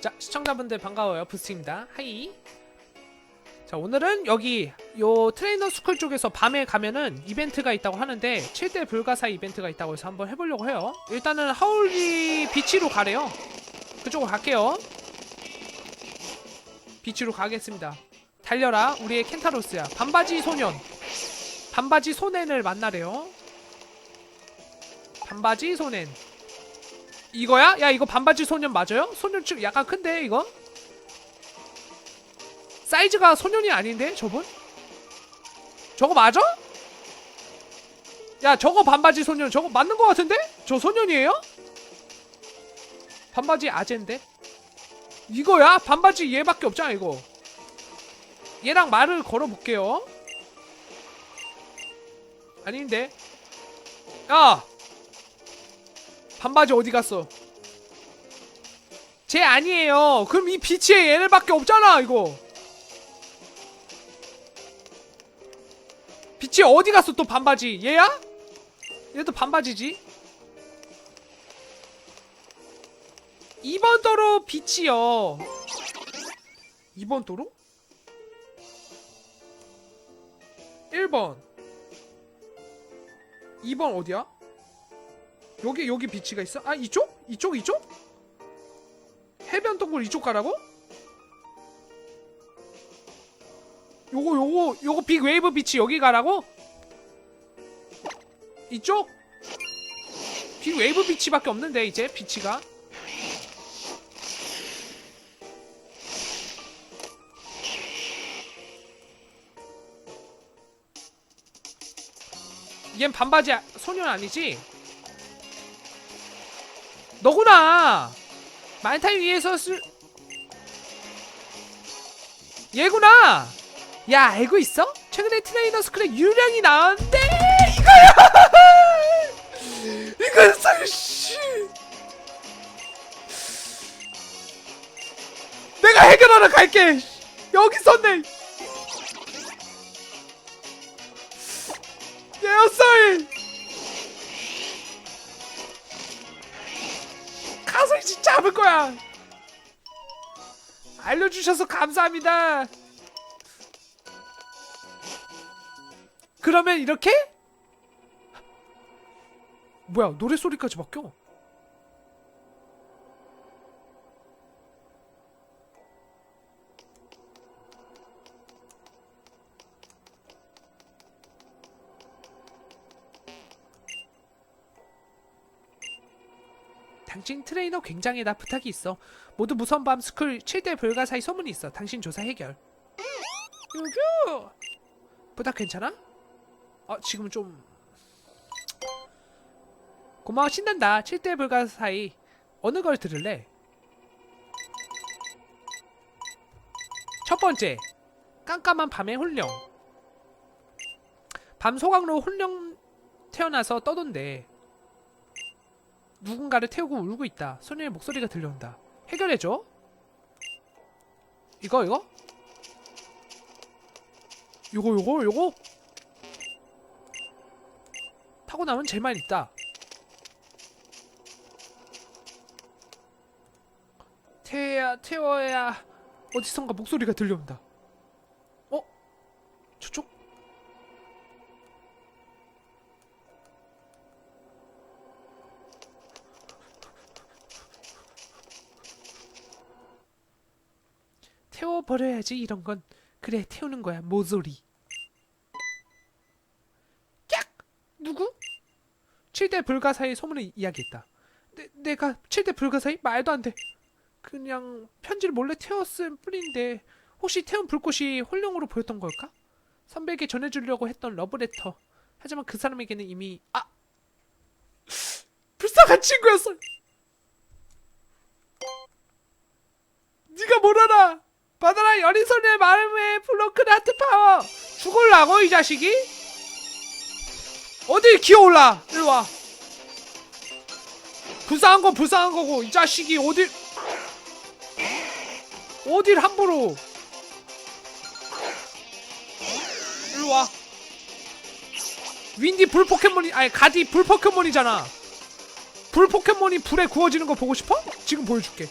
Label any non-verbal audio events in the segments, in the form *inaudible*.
자 시청자분들 반가워요. 부스입니다. 하이. 자 오늘은 여기 요 트레이너 스쿨 쪽에서 밤에 가면은 이벤트가 있다고 하는데 7대 불가사 이벤트가 있다고 해서 한번 해보려고 해요. 일단은 하울리 비치로 가래요. 그쪽으로 갈게요. 비치로 가겠습니다. 달려라 우리의 켄타로스야. 반바지 소년. 반바지 소넨을 만나래요. 반바지 소넨 이거야? 야 이거 반바지 소년 맞아요? 소년 좀 약간 큰데 이거? 사이즈가 소년이 아닌데 저분? 저거 맞아? 야 저거 반바지 소년 저거 맞는 거 같은데? 저 소년이에요? 반바지 아젠데? 이거야? 반바지 얘밖에 없잖아 이거 얘랑 말을 걸어볼게요 아닌데 야 반바지 어디 갔어? 쟤 아니에요. 그럼 이 비치에 얘네밖에 없잖아, 이거. 비치 어디 갔어, 또 반바지? 얘야? 얘도 반바지지? 2번 도로 비치요. 2번 도로? 1번. 2번 어디야? 여기 여기 비치가 있어? 아 이쪽? 이쪽 이쪽? 해변 동굴 이쪽 가라고? 요거 요거 요거 빅 웨이브 비치 여기 가라고? 이쪽? 빅 웨이브 비치밖에 없는데 이제 비치가 얜 반바지 아- 소년 아니지? 너구나. 만타임 위에서 쓸 얘구나. 야 알고 있어? 최근에 트레이너 스쿨에 유령이 나왔는데 이거야! *laughs* 이거였어 씨. 내가 해결하러 갈게 여기 있었네 얘였어 가서 이 잡을 거야. 알려주셔서 감사합니다. 그러면 이렇게? 뭐야 노래 소리까지 바뀌어? 트레이너 굉장하다 부탁이 있어. 모두 무서운 밤 스쿨 7대 불가사의 소문이 있어. 당신 조사 해결. 유규! 부탁 괜찮아? 어, 지금은 좀... 고마워 신난다. 7대 불가사의 어느 걸 들을래? 첫 번째, 깜깜한 밤의 혼령. 밤 소각로 혼령 태어나서 떠돈대. 누군가를 태우고 울고 있다. 소녀의 목소리가 들려온다. 해결해줘. 이거 이거? 요거 요거 요거? 타고 나면 제만 있다. 태야 태워야 어디선가 목소리가 들려온다. 버려야지 이런 건 그래 태우는 거야 모조리 깍! 누구? 7대 불가사의 소문을 이야기했다 내, 내가 7대 불가사의? 말도 안 돼 그냥 편지를 몰래 태웠을 뿐인데 혹시 태운 불꽃이 홀령으로 보였던 걸까? 선배에게 전해주려고 했던 러브레터 하지만 그 사람에게는 이미 아! 불쌍한 친구였어 네가 뭘 알아 받아라 여린 소녀의 마음의 블로크 하트 파워. 죽을라고 이 자식이? 어딜 기어올라? 일로와. 불쌍한 건 불쌍한 거고 이 자식이 어딜 어딜 함부로? 일로와. 윈디 불 포켓몬이 아니 가디 불 포켓몬이잖아. 불 포켓몬이 불에 구워지는 거 보고 싶어? 지금 보여줄게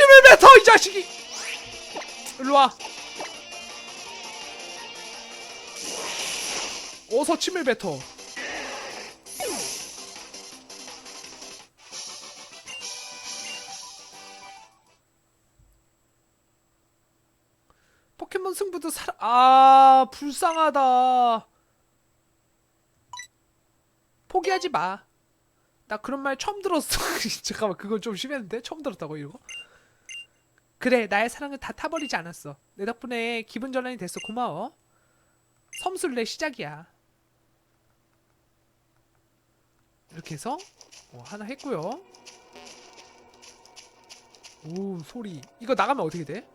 침을 뱉어 이 자식이 일로 와 어서 침을 뱉어 포켓몬 승부도 살, 아, 불쌍하다. 포기하지 마. 나 그런 말 처음 들었어. *laughs* 잠깐만, 그건 좀 심했는데? 처음 들었다고, 이거? 그래, 나의 사랑은 다 타버리지 않았어. 내 덕분에 기분 전환이 됐어. 고마워. 섬술래 시작이야. 이렇게 해서, 어, 하나 했고요. 오, 소리. 이거 나가면 어떻게 돼?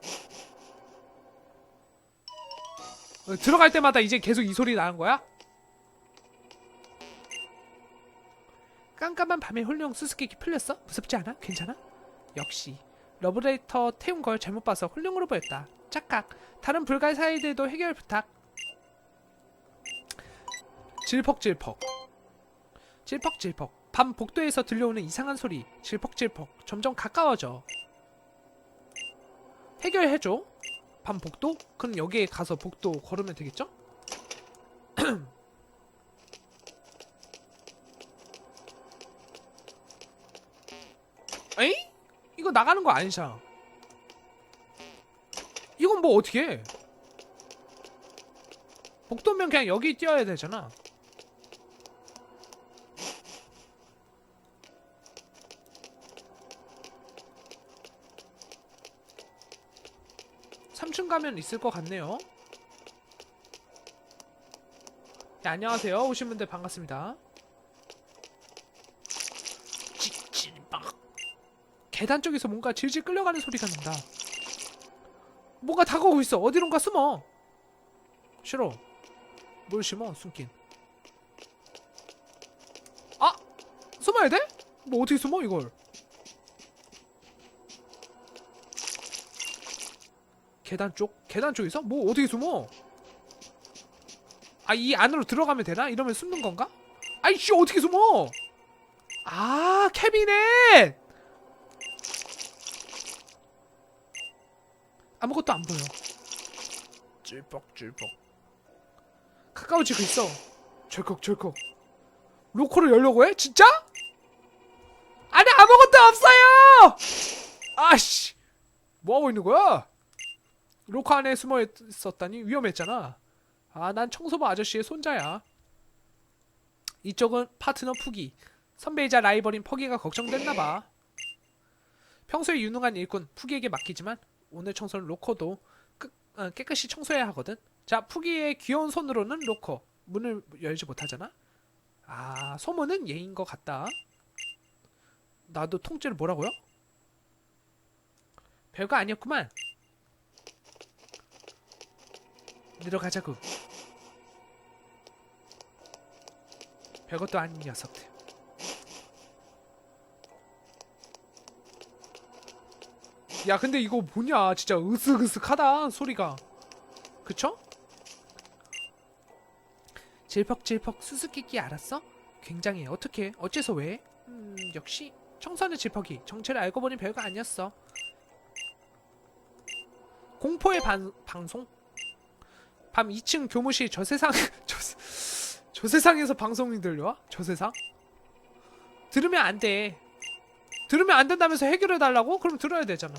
어, 들어갈 때마다 이제 계속 이 소리 나는 거야? 깜깜한 밤에 홀령 수수께끼 풀렸어? 무섭지 않아? 괜찮아? 역시 러브레터 태운 걸 잘못 봐서 홀령으로 보였다. 착각. 다른 불가의 사이들도 해결 부탁. 질퍽질퍽. 질퍽질퍽. 밤 복도에서 들려오는 이상한 소리. 질퍽질퍽. 점점 가까워져. 해결해줘. 밤 복도? 그럼 여기에 가서 복도 걸으면 되겠죠? *clears throat* 에이? 이거 나가는 거 아니잖아. 이건 뭐 어떻게 해? 복도면 그냥 여기 뛰어야 되잖아. 삼층 가면 있을 것 같네요. 네, 안녕하세요. 오신 분들 반갑습니다. 계단 쪽에서 뭔가 질질 끌려가는 소리가 난다. 뭐가 다가오고 있어. 어디론가 숨어. 싫어. 뭘 심어? 숨긴. 아! 숨어야 돼? 뭐 어떻게 숨어 이걸? 계단 쪽? 계단 쪽에서? 뭐 어떻게 숨어? 아 이 안으로 들어가면 되나? 이러면 숨는 건가? 아이씨 어떻게 숨어? 아 캐비넷! 아무것도 안 보여. 찔뻑찔뻑. 가까워지고 있어. 절컥절컥. 로커를 열려고 해? 진짜? 안에 아무것도 없어요! 아씨! 뭐 하고 있는 거야? 로커 안에 숨어 있었다니 위험했잖아. 아, 난 청소부 아저씨의 손자야. 이쪽은 파트너 푸기. 선배이자 라이벌인 퍼기가 걱정됐나봐. 평소에 유능한 일꾼 푸기에게 맡기지만 오늘 청소는 로커도 깨, 어, 깨끗이 청소해야 하거든. 자, 푸기의 귀여운 손으로는 로커 문을 열지 못하잖아. 아, 소문은 예인 것 같다. 나도 통째로 뭐라고요? 별거 아니었구만. 들어가자고. 별것도 아닌 녀석들. 야 근데 이거 뭐냐 진짜 으슥으슥하다 소리가 그쵸? 질퍽질퍽 수수께끼 알았어? 굉장해 어떻게 어째서 왜? 음 역시 청소하는 질퍽이 정체를 알고 보니 별거 아니었어 공포의 반, 방송? 밤 2층 교무실 저 세상 *laughs* 저, 세- 저 세상에서 방송이 들려와? 저 세상? 들으면 안 돼. 들으면 안 된다면서 해결해 달라고? 그럼 들어야 되잖아.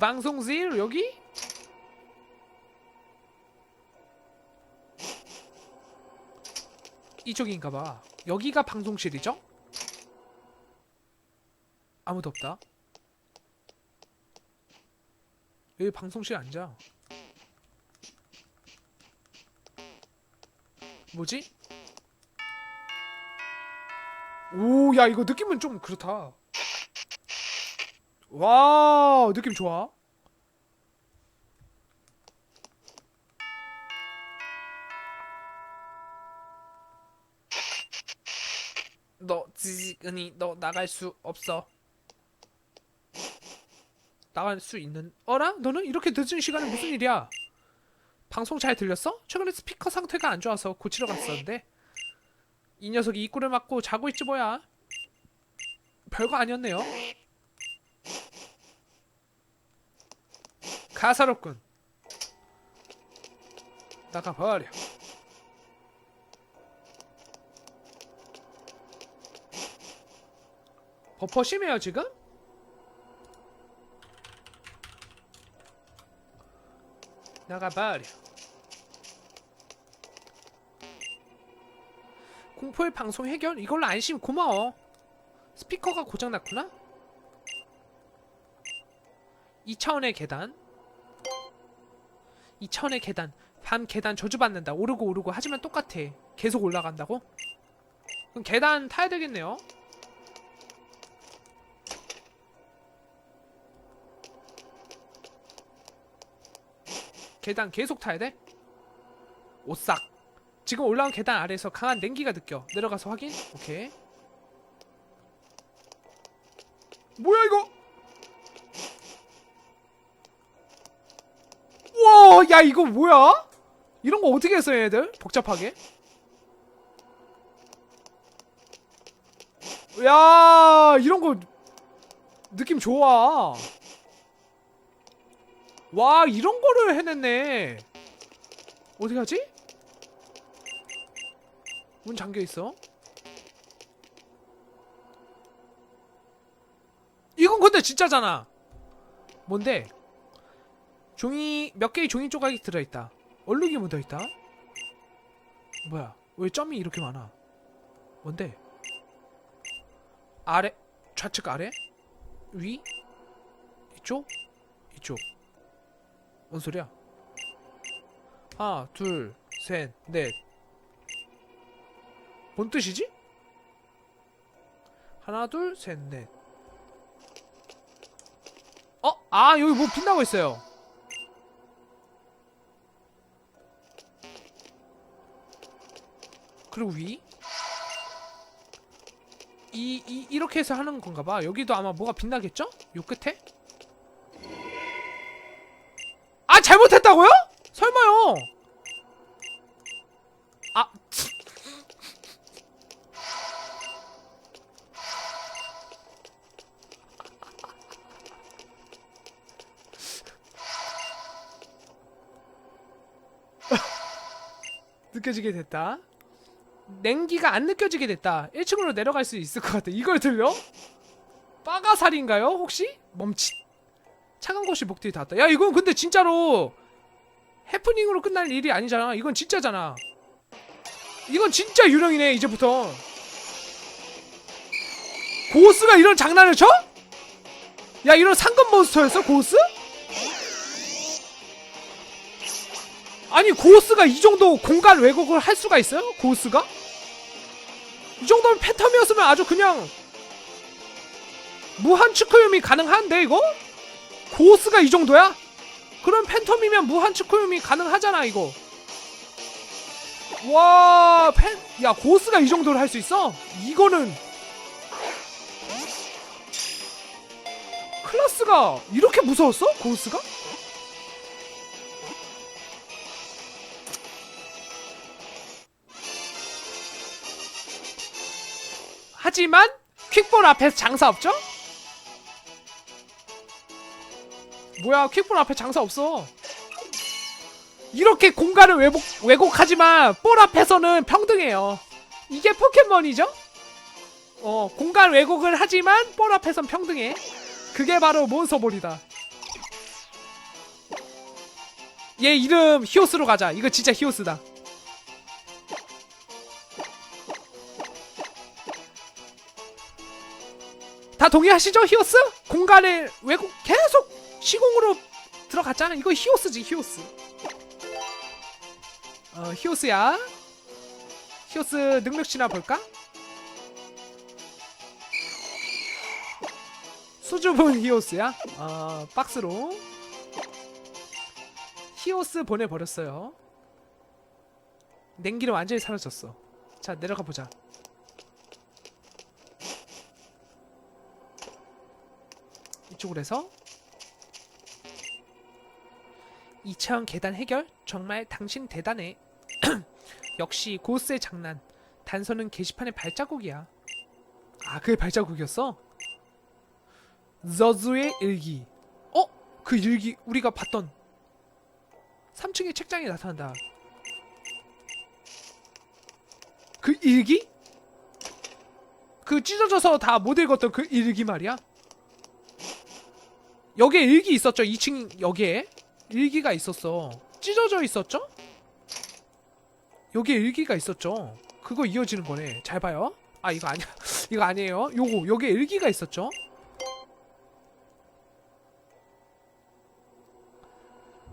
방송실 여기? 이쪽인가 봐. 여기가 방송실이죠? 아무도 없다. 여기 방송실 앉아. 뭐지? 오, 야, 이거 느낌은 좀 그렇다. 와, 느낌 좋아. 너 지지근이 너 나갈 수 없어. 나갈 수 있는 어라? 너는 이렇게 늦은 시간에 무슨 일이야? 방송 잘 들렸어? 최근에 스피커 상태가 안 좋아서 고치러 갔었는데 이 녀석이 입구를 막고 자고 있지 뭐야 별거 아니었네요 가사롭군 나가버려 버퍼 심해요 지금? 나가버려 공포의 방송 해결? 이걸로 안심 고마워 스피커가 고장났구나? 2차원의 계단 2차원의 계단 밤 계단 저주받는다. 오르고 오르고. 하지만 똑같아. 계속 올라간다고? 그럼 계단 타야 되겠네요. 계단 계속 타야 돼? 오싹. 지금 올라온 계단 아래에서 강한 냉기가 느껴. 내려가서 확인. 오케이. 뭐야 이거 야 이거 뭐야? 이런 거 어떻게 했어 얘들? 복잡하게? 야 이런 거 느낌 좋아. 와 이런 거를 해냈네. 어디 가지? 문 잠겨 있어? 이건 근데 진짜잖아. 뭔데 종이 몇 개의 종이 조각이 들어있다 얼룩이 묻어있다 뭐야 왜 점이 이렇게 많아 뭔데 아래 좌측 아래 위 이쪽 이쪽 뭔 소리야? 하나, 둘, 셋, 넷. 뭔 뜻이지? 하나, 둘, 셋, 넷. 어? 아, 여기 뭐 빛나고 있어요. 그리고 위? 이, 이, 이렇게 해서 하는 건가 봐. 여기도 아마 뭐가 빛나겠죠? 요 끝에? 아 잘못했다고요? 설마요? 아 *laughs* 느껴지게 됐다. 냉기가 안 느껴지게 됐다. 1층으로 내려갈 수 있을 것 같아. 이걸 들려? 빠가살인가요? 혹시? 멈칫. 차가운 곳이 목 뒤에 닿았다. 야 이건 근데 진짜로 해프닝으로 끝날 일이 아니잖아. 이건 진짜잖아. 이건 진짜 유령이네 이제부터. 고스가 이런 장난을 쳐? 야 이런 상급 몬스터였어 고스? 아니 고스가 이 정도 공간 왜곡을 할 수가 있어요? 고스가? 이 정도면 팬텀이었으면 아주 그냥 무한 축구염이 가능한데 이거? 고스가 이 정도야? 그럼 팬텀이면 무한 축구염이 가능하잖아 이거 와 팬... 야 고스가 이 정도를 할수 있어? 이거는 클라스가 이렇게 무서웠어? 고스가? 하지만 퀵볼 앞에서 장사 없죠? 뭐야 퀵볼 앞에 장사 없어. 이렇게 공간을 왜곡, 왜곡하지만 볼 앞에서는 평등해요. 이게 포켓몬이죠? 어 공간 왜곡을 하지만 볼 앞에선 평등해. 그게 바로 몬스터볼이다. 얘 이름 히오스로 가자. 이거 진짜 히오스다 다 동의하시죠 히오스? 공간을 왜곡 계속 시공으로 들어갔잖아. 이거 히오스지 히오스. 어 히오스야. 히오스 능력치나 볼까? 수줍은 히오스야. 어 박스로 히오스 보내버렸어요. 냉기는 완전히 사라졌어. 자 내려가 보자. 이쪽으로 해서 2차원 계단 해결? 정말 당신 대단해. *clears throat* 역시 고스의 장난. 단서는 게시판의 발자국이야. 아, 그게 발자국이었어? 저주의 일기. 어? 그 일기 우리가 봤던 3층의 책장에 나타난다. 그 일기? 그 찢어져서 다 못 읽었던 그 일기 말이야? 여기에 일기 있었죠? 2층 여기에 일기가 있었어. 찢어져 있었죠? 여기에 일기가 있었죠? 그거 이어지는 거네. 잘 봐요. 아 이거 아니야. *laughs* 이거 아니에요. 요거 여기에 일기가 있었죠?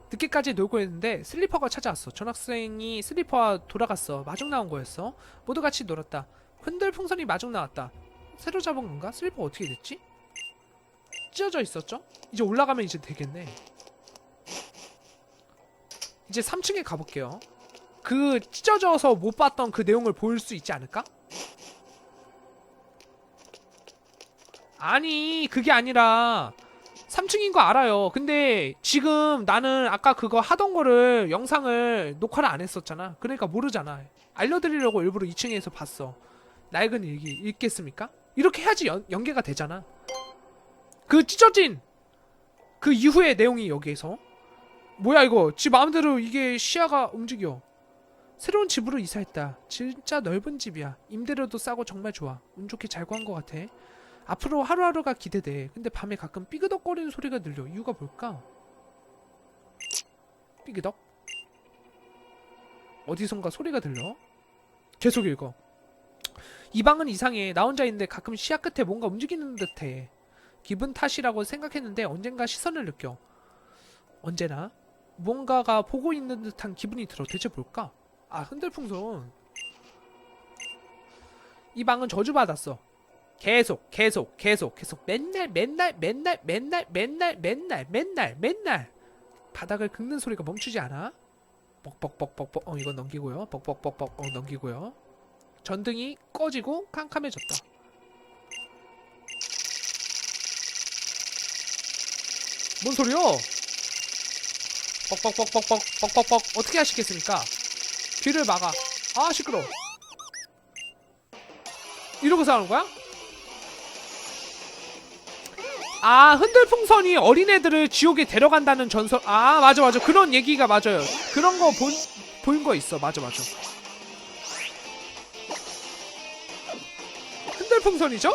늦게까지 놀고 있는데 슬리퍼가 찾아왔어. 전학생이 슬리퍼와 돌아갔어. 마중 나온 거였어. 모두 같이 놀았다. 흔들 풍선이 마중 나왔다. 새로 잡은 건가? 슬리퍼 어떻게 됐지? 찢어져 있었죠? 이제 올라가면 이제 되겠네. 이제 3층에 가볼게요. 그 찢어져서 못 봤던 그 내용을 볼 수 있지 않을까? 아니 그게 아니라 3층인 거 알아요. 근데 지금 나는 아까 그거 하던 거를 영상을 녹화를 안 했었잖아. 그러니까 모르잖아. 알려드리려고 일부러 2층에서 봤어. 낡은 일기 읽겠습니까? 이렇게 해야지 연, 연계가 되잖아. 그 찢어진 그 이후의 내용이 여기에서 뭐야 이거 지 마음대로 이게 시야가 움직여. 새로운 집으로 이사했다. 진짜 넓은 집이야. 임대료도 싸고 정말 좋아. 운 좋게 잘 구한 것 같아. 앞으로 하루하루가 기대돼. 근데 밤에 가끔 삐그덕거리는 소리가 들려. 이유가 뭘까? 삐그덕? 어디선가 소리가 들려? 계속 읽어. 이 방은 이상해. 나 혼자 있는데 가끔 시야 끝에 뭔가 움직이는 듯해. 기분 탓이라고 생각했는데 언젠가 시선을 느껴. 언제나 뭔가가 보고 있는 듯한 기분이 들어. 대체 볼까? 아, 흔들풍선. 이 방은 저주받았어. 계속, 계속, 계속, 계속. 맨날, 맨날, 맨날, 맨날, 맨날, 맨날, 맨날, 맨날. 바닥을 긁는 소리가 멈추지 않아. 뻑뻑뻑뻑뻑. 어, 이건 넘기고요. 뻑뻑뻑뻑. 어, 넘기고요. 전등이 꺼지고 캄캄해졌다. 뭔 소리요? 뻑뻑뻑뻑뻑 뻑뻑뻑 어떻게 하시겠습니까? 귀를 막아. 아 시끄러. 이러고서 하는 거야? 아 흔들풍선이 어린애들을 지옥에 데려간다는 전설 아 맞아 맞아 그런 얘기가 맞아요 그런 거본 보인 거 있어 맞아 맞아 흔들풍선이죠?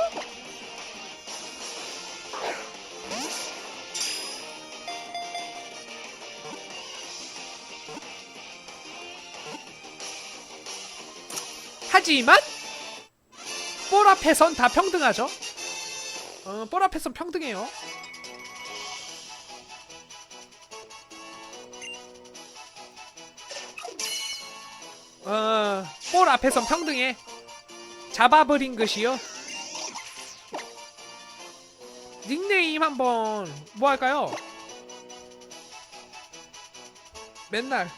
하지만 볼 앞에선 다 평등하죠 어, 볼 앞에선 평등해요. 어, 볼 앞에선 평등해. 잡아버린 것이요. 닉네임 한번 뭐 할까요? 맨날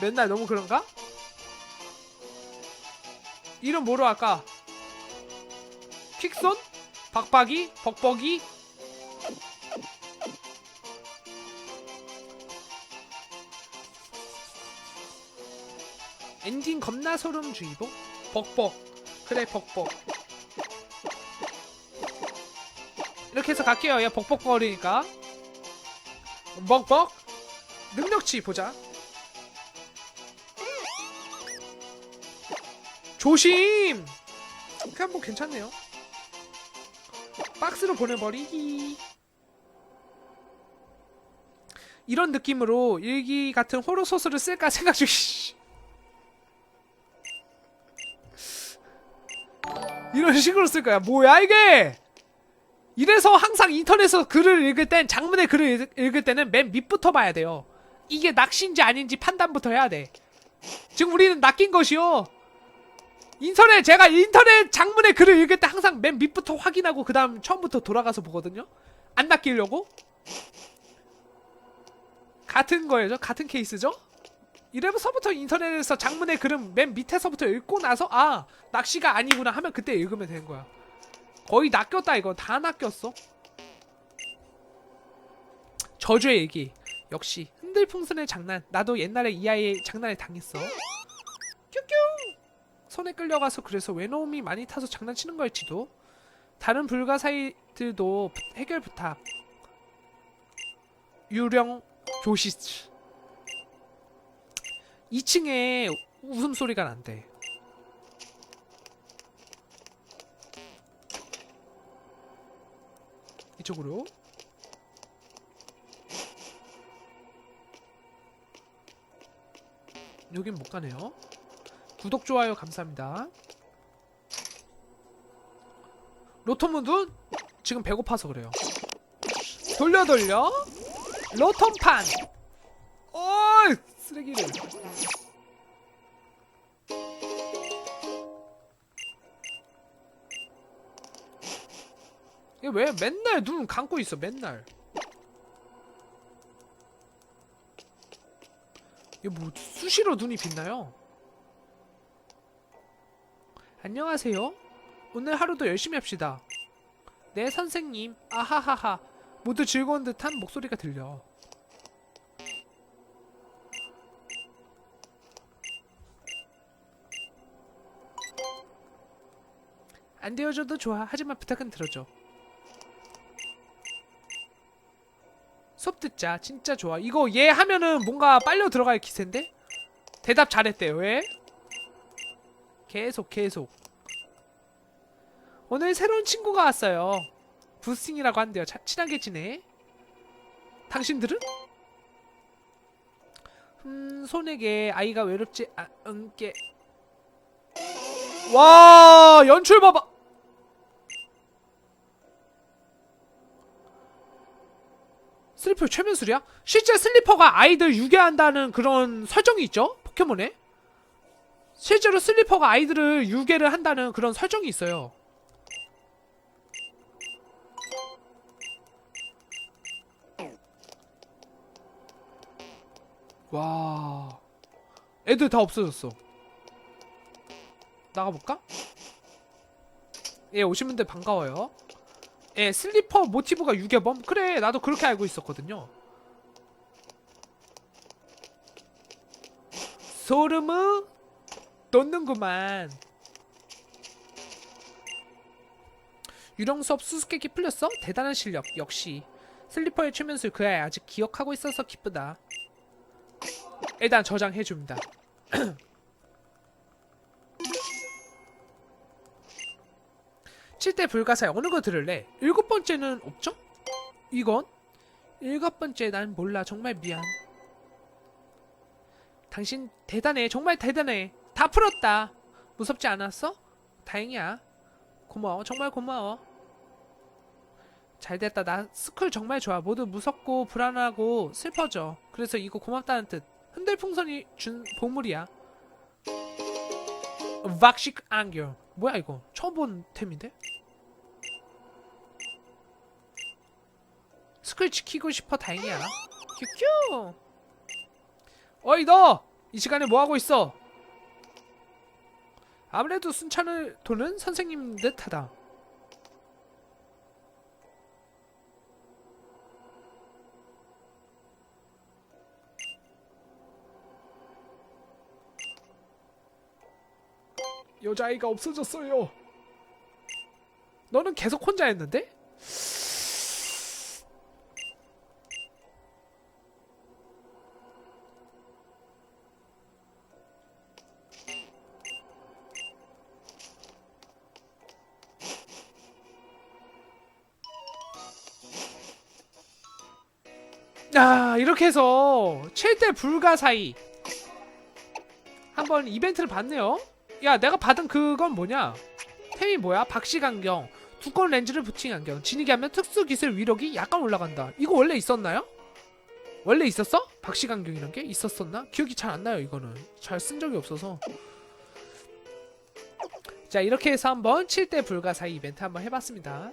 맨날 너무 그런가? 이름 뭐로 할까? 퀵손? 박박이? 벅벅이? 엔딩 겁나 소름 주의보? 벅벅 그래 벅벅 이렇게 해서 갈게요 얘 벅벅거리니까 벅벅 능력치 보자 조심! 그냥 뭐 괜찮네요. 박스로 보내버리기. 이런 느낌으로 일기 같은 호러 소설을 쓸까 생각 중. 씨. *laughs* 이런 식으로 쓸 거야. 뭐야 이게? 이래서 항상 인터넷에서 글을 읽을 땐 장문의 글을 읽- 읽을 때는 맨 밑부터 봐야 돼요. 이게 낚시인지 아닌지 판단부터 해야 돼. 지금 우리는 낚인 것이요. 인터넷 제가 인터넷 장문의 글을 읽을 때 항상 맨 밑부터 확인하고 그 다음 처음부터 돌아가서 보거든요 안 낚이려고 같은 거예요 같은 케이스죠 이래서부터 인터넷에서 장문의 글은 맨 밑에서부터 읽고 나서 아 낚시가 아니구나 하면 그때 읽으면 되는 거야 거의 낚였다 이거 다 낚였어 저주의 얘기. 역시 흔들풍선의 장난. 나도 옛날에 이 아이의 장난에 당했어. 큐큐. 손에 끌려가서 그래서 외로움이 많이 타서 장난치는 거일지도. 다른 불가사의들도 부- 해결 부탁. 유령 조시츠. 2층에 웃음소리가 난대. 이쪽으로. 여긴 못 가네요. 구독, 좋아요 감사합니다. 로토문은 지금 배고파서 그래요. 돌려 돌려. 로톤판. 어이 쓰레기를. 얘왜 맨날 눈 감고 있어 맨날. 이게 뭐 수시로 눈이 빛나요? 안녕하세요. 오늘 하루도 열심히 합시다. 네 선생님. 아하하하. 모두 즐거운 듯한 목소리가 들려. 안 되어줘도 좋아. 하지만 부탁은 들어줘. 수업 듣자. 진짜 좋아. 이거 얘 하면은 뭔가 빨려 들어갈 기세인데? 대답 잘했대요. 왜? 계속 계속. 오늘 새로운 친구가 왔어요. 부스팅이라고 한대요. 자, 친하게 지내. 당신들은? 음, 손에게 아이가 외롭지 않게. 와, 연출 봐봐. 슬리퍼 최면술이야? 실제 슬리퍼가 아이들 유괴한다는 그런 설정이 있죠? 포켓몬에? 실제로 슬리퍼가 아이들을 유괴를 한다는 그런 설정이 있어요. 와. 애들 다 없어졌어. 나가볼까? 예, 오신 분들 반가워요. 예, 슬리퍼 모티브가 유괴범? 그래, 나도 그렇게 알고 있었거든요. 소름을 돋는구만. 유령 수업 수수께끼 풀렸어? 대단한 실력, 역시. 슬리퍼의 최면술 그 아이 아직 기억하고 있어서 기쁘다. 일단 저장해줍니다. *clears throat* 칠대 불가사의 어느 거 들을래? 일곱 번째는 없죠? 이건? 일곱 번째 난 몰라 정말 미안. 당신 대단해 정말 대단해 다 풀었다. 무섭지 않았어? 다행이야. 고마워. 정말 고마워. 잘 됐다. 나 스쿨 정말 좋아. 모두 무섭고 불안하고 슬퍼져. 그래서 이거 고맙다는 뜻. 흔들 풍선이 준 보물이야. 왁식 안경 뭐야 이거? 처음 본 템인데? 스쿨 지키고 싶어 다행이야. 큐큐! 어이 너! 이 시간에 뭐 하고 있어 아무래도 순찬을 도는 선생님 듯하다 여자아이가 없어졌어요. 너는 계속 혼자였는데? 아 이렇게 해서 7대 불가사의 한번 이벤트를 봤네요. 야 내가 받은 그건 뭐냐? 템이 뭐야? 박시간경. 두꺼운 렌즈를 붙인 안경. 지니게 하면 특수 기술 위력이 약간 올라간다. 이거 원래 있었나요? 원래 있었어? 박시간경이란 게 있었었나? 기억이 잘 안 나요 이거는. 잘 쓴 적이 없어서. 자 이렇게 해서 한번 7대 불가사의 이벤트 한번 해봤습니다